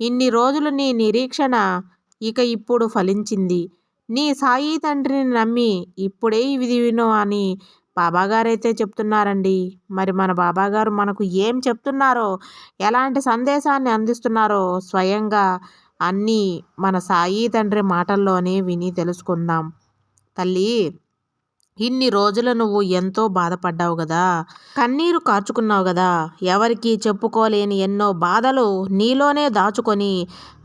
ఇన్ని రోజులు నీ నిరీక్షణ ఇక ఇప్పుడు ఫలించింది. నీ సాయి తండ్రిని నమ్మి ఇప్పుడే ఇది విను అని బాబాగారైతే చెప్తున్నారండి. మరి మన బాబాగారు మనకు ఏం చెప్తున్నారో ఎలాంటి సందేశాన్ని అందిస్తున్నారో స్వయంగా అన్నీ మన సాయి తండ్రి మాటల్లోనే విని తెలుసుకుందాం. తల్లి! ఇన్ని రోజులు నువ్వు ఎంతో బాధపడ్డావు కదా కన్నీరు కార్చుకున్నావు కదా ఎవరికీ చెప్పుకోలేని ఎన్నో బాధలు నీలోనే దాచుకొని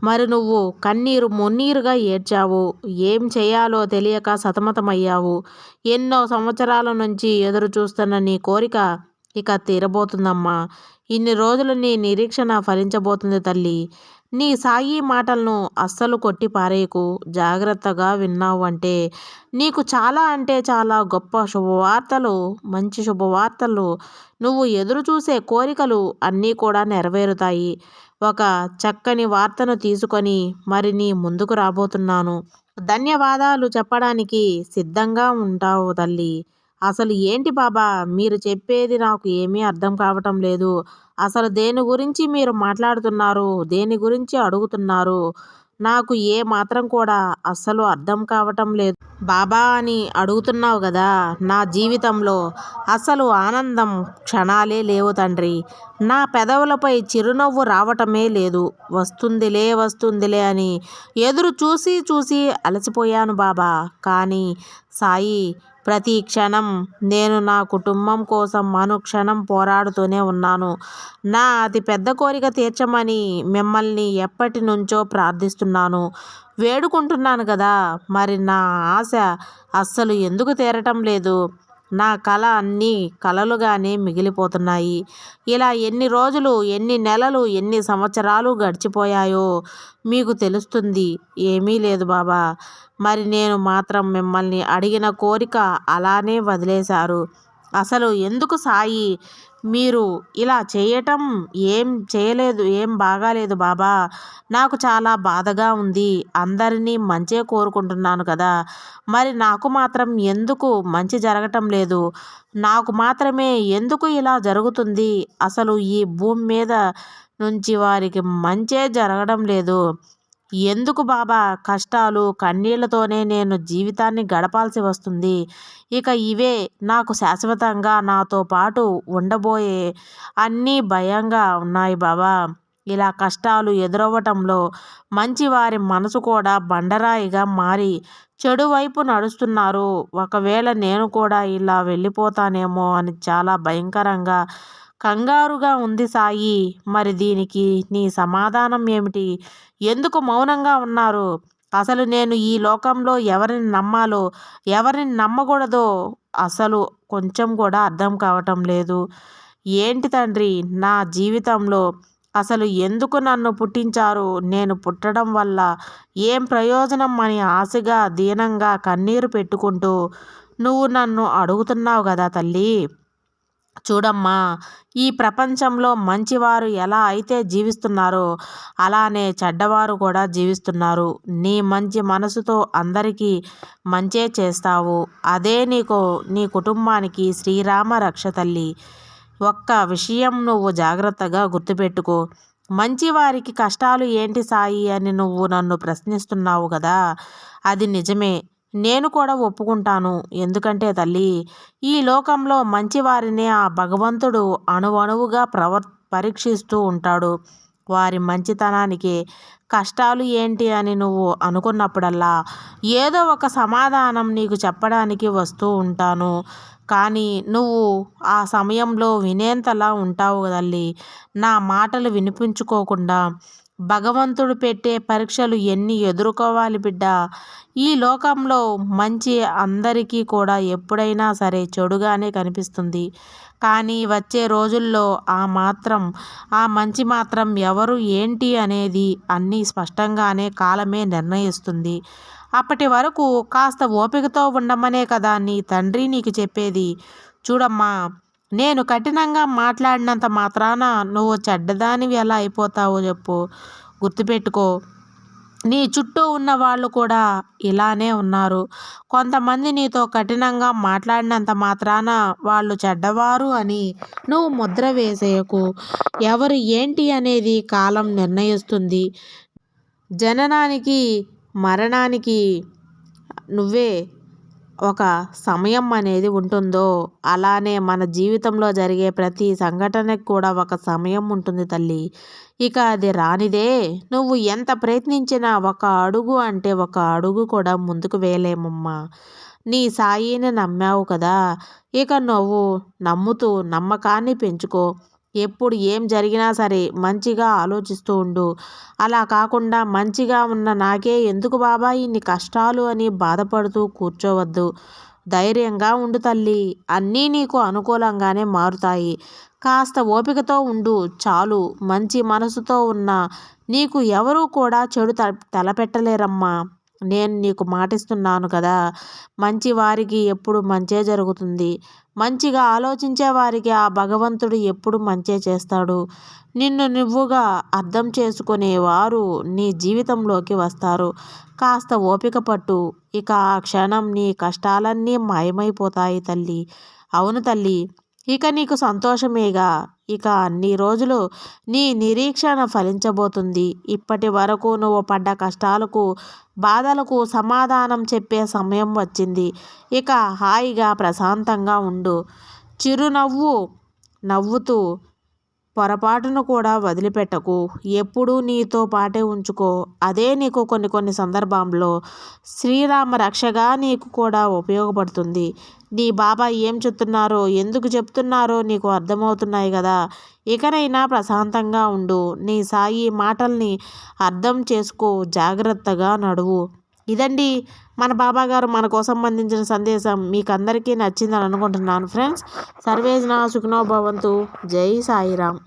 మరి నువ్వు కన్నీరు మున్నీరుగా ఏడ్చావు. ఏం చేయాలో తెలియక సతమతమయ్యావు. ఎన్నో సంవత్సరాల నుంచి ఎదురు చూస్తున్న నీ కోరిక ఇక తీరబోతుందమ్మా. ఇన్ని రోజులు నీ నిరీక్షణ ఫలించబోతుంది తల్లి. నీ సాయి మాటలను అస్సలు కొట్టి పారేయకు. జాగ్రత్తగా విన్నావు అంటే నీకు చాలా అంటే చాలా గొప్ప శుభవార్తలు మంచి శుభవార్తలు. నువ్వు ఎదురు చూసే కోరికలు అన్నీ కూడా నెరవేరుతాయి. ఒక చక్కని వార్తను తీసుకొని మరి నీ ముందుకు రాబోతున్నాను. ధన్యవాదాలు చెప్పడానికి సిద్ధంగా ఉంటావు తల్లి. అసలు ఏంటి బాబా? మీరు చెప్పేది నాకు ఏమీ అర్థం కావటం లేదు. అసలు దేని గురించి మీరు మాట్లాడుతున్నారు? దేని గురించి అడుగుతున్నారు? నాకు ఏ మాత్రం కూడా అస్సలు అర్థం కావటం లేదు. బాబా అని అడుగుతున్నావు కదా నా జీవితంలో అసలు ఆనందం క్షణాలే లేవు తండ్రి. నా పెదవులపై చిరునవ్వు రావటమే లేదు. వస్తుందిలే వస్తుందిలే అని ఎదురు చూసి చూసి అలసిపోయాను బాబా. కానీ సాయి ప్రతి క్షణం నేను నా కుటుంబం కోసం అనుక్షణం పోరాడుతూనే ఉన్నాను. నా అతి పెద్ద కోరిక తీర్చమని మిమ్మల్ని ఎప్పటి నుంచో ప్రార్థిస్తున్నాను. వేడుకుంటున్నాను కదా మరి నా ఆశ అస్సలు ఎందుకు తీరటం లేదు? నా కళ అన్నీ కలలుగానే మిగిలిపోతున్నాయి. ఇలా ఎన్ని రోజులు ఎన్ని నెలలు ఎన్ని సంవత్సరాలు గడిచిపోయాయో మీకు తెలుస్తుంది. ఏమీ లేదు బాబా. మరి నేను మాత్రం మిమ్మల్ని అడిగిన కోరిక అలానే వదిలేశారు. అసలు ఎందుకు సాయి? మీరు ఇలా చేయటం ఏం చేయలేదు ఏం బాగాలేదు బాబా. నాకు చాలా బాధగా ఉంది. అందరినీ మంచే కోరుకుంటున్నాను కదా. మరి నాకు మాత్రం ఎందుకు మంచి జరగటం లేదు? నాకు మాత్రమే ఎందుకు ఇలా జరుగుతుంది? అసలు ఈ భూమి మీద నుంచి వారికి మంచే జరగడం లేదు. ఎందుకు బాబా? కష్టాలు కన్నీళ్ళతోనే నేను జీవితాన్ని గడపాల్సి వస్తుంది. ఇక ఇవే నాకు శాశ్వతంగా నాతో పాటు ఉండబోయే అన్నీ భయంగా ఉన్నాయి బాబా. ఇలా కష్టాలు ఎదురవ్వటంలో మంచివారి మనసు కూడా బండరాయిగా మారి చెడు వైపు నడుస్తున్నారు. ఒకవేళ నేను కూడా ఇలా వెళ్ళిపోతానేమో అని చాలా భయంకరంగా కంగారుగా ఉంది సాయి. మరి దీనికి నీ సమాధానం ఏమిటి? ఎందుకు మౌనంగా ఉన్నారు? అసలు నేను ఈ లోకంలో ఎవరిని నమ్మాలో ఎవరిని నమ్మకూడదో అసలు కొంచెం కూడా అర్థం కావటం లేదు. ఏంటి తండ్రి నా జీవితంలో అసలు ఎందుకు నన్ను పుట్టించారు? నేను పుట్టడం వల్ల ఏం ప్రయోజనం అని ఆశగా దీనంగా కన్నీరు పెట్టుకుంటూ నువ్వు నన్ను అడుగుతున్నావు కదా తల్లి. చూడమ్మా ఈ ప్రపంచంలో మంచివారు ఎలా అయితే జీవిస్తున్నారో అలానే చెడ్డవారు కూడా జీవిస్తున్నారు. నీ మంచి మనసుతో అందరికీ మంచే చేస్తావు. అదే నీకు నీ కుటుంబానికి శ్రీరామ రక్ష తల్లి. ఒక్క విషయం నువ్వు జాగ్రత్తగా గుర్తుపెట్టుకో. మంచివారికి కష్టాలు ఏంటి సాయి అని నువ్వు నన్ను ప్రశ్నిస్తున్నావు కదా అది నిజమే. నేను కూడా ఒప్పుకుంటాను. ఎందుకంటే తల్లి ఈ లోకంలో మంచివారిని ఆ భగవంతుడు అణువణువుగా ప్రవర్ పరీక్షిస్తూ ఉంటాడు. వారి మంచితనానికి కష్టాలు ఏంటి అని నువ్వు అనుకున్నప్పుడల్లా ఏదో ఒక సమాధానం నీకు చెప్పడానికి వస్తూ ఉంటాను. కానీ నువ్వు ఆ సమయంలో వినేంతలా ఉంటావు తల్లి. నా మాటలు వినిపించుకోకుండా భగవంతుడు పెట్టే పరీక్షలు ఎన్ని ఎదుర్కోవాలి బిడ్డ? ఈ లోకంలో మంచి అందరికీ కూడా ఎప్పుడైనా సరే చెడుగానే కనిపిస్తుంది. కానీ వచ్చే రోజుల్లో ఆ మాత్రం ఆ మంచి మాత్రం ఎవరు ఏంటి అనేది అన్నీ స్పష్టంగానే కాలమే నిర్ణయిస్తుంది. అప్పటి వరకు కాస్త ఓపికతో ఉండమనే కదా నీ తండ్రి నీకు చెప్పేది. చూడమ్మా నేను కఠినంగా మాట్లాడినంత మాత్రాన నువ్వు చెడ్డదానివి ఎలా అయిపోతావో చెప్పు. గుర్తుపెట్టుకో. నీ చుట్టూ ఉన్న వాళ్ళు కూడా ఇలానే ఉన్నారు. కొంతమంది నీతో కఠినంగా మాట్లాడినంత మాత్రాన వాళ్ళు చెడ్డవారు అని నువ్వు ముద్ర వేసేయకు. ఎవరు ఏంటి అనేది కాలం నిర్ణయిస్తుంది. జననానికి మరణానికి నువ్వే ఒక సమయం అనేది ఉంటుందో అలానే మన జీవితంలో జరిగే ప్రతి సంఘటనకి కూడా ఒక సమయం ఉంటుంది తల్లి. ఇక అది రానిదే. నువ్వు ఎంత ప్రయత్నించినా ఒక అడుగు అంటే ఒక అడుగు కూడా ముందుకు వేయలేమమ్మా. నీ సాయిని నమ్మావు కదా. ఇక నువ్వు నమ్ముతూ నమ్మకాన్ని పెంచుకో. ఎప్పుడు ఏం జరిగినా సరే మంచిగా ఆలోచిస్తూ ఉండు. అలా కాకుండా మంచిగా ఉన్న నాకే ఎందుకు బాబా ఇన్ని కష్టాలు అని బాధపడుతూ కూర్చోవద్దు. ధైర్యంగా ఉండు తల్లి. అన్నీ నీకు అనుకూలంగానే మారుతాయి. కాస్త ఓపికతో ఉండు చాలు. మంచి మనసుతో ఉన్న నీకు ఎవరూ కూడా చెడు తలపెట్టలేరమ్మా. నేను నీకు మాటిస్తున్నాను కదా. మంచి వారికి ఎప్పుడు మంచే జరుగుతుంది. మంచిగా ఆలోచించే వారికి ఆ భగవంతుడు ఎప్పుడు మంచే చేస్తాడు. నిన్ను నువ్వుగా అర్థం చేసుకునేవారు నీ జీవితంలోకి వస్తారు. కాస్త ఓపిక పట్టు. ఇక ఆ క్షణం నీ కష్టాలన్నీ మాయమైపోతాయి తల్లి. అవును తల్లి. ఇక నీకు సంతోషమేగా. ఇక అన్ని రోజులు నీ నిరీక్షణ ఫలించబోతుంది. ఇప్పటి వరకు నువ్వు పడ్డ కష్టాలకు బాధలకు సమాధానం చెప్పే సమయం వచ్చింది. ఇక హాయిగా ప్రశాంతంగా ఉండు. చిరునవ్వు నవ్వుతూ పొరపాటును కూడా వదిలిపెట్టకు. ఎప్పుడూ నీతో పాటే ఉంచుకో. అదే నీకు కొన్ని కొన్ని సందర్భంలో శ్రీరామ రక్షగా నీకు కూడా ఉపయోగపడుతుంది. నీ బాబా ఏం చెప్తున్నారో ఎందుకు చెప్తున్నారో నీకు అర్థమవుతున్నాయి కదా. ఇకనైనా ప్రశాంతంగా ఉండు. నీ సాయి మాటల్ని అర్థం చేసుకో. జాగ్రత్తగా నడువు. ఇదండి మన బాబా గారు మన కోసం అందించిన సందేశం. మీకు అందరికీ నచ్చిందని అనుకుంటున్నాను ఫ్రెండ్స్. సర్వేజ్న సుఖనో భవంతు. జై సాయిరామ్.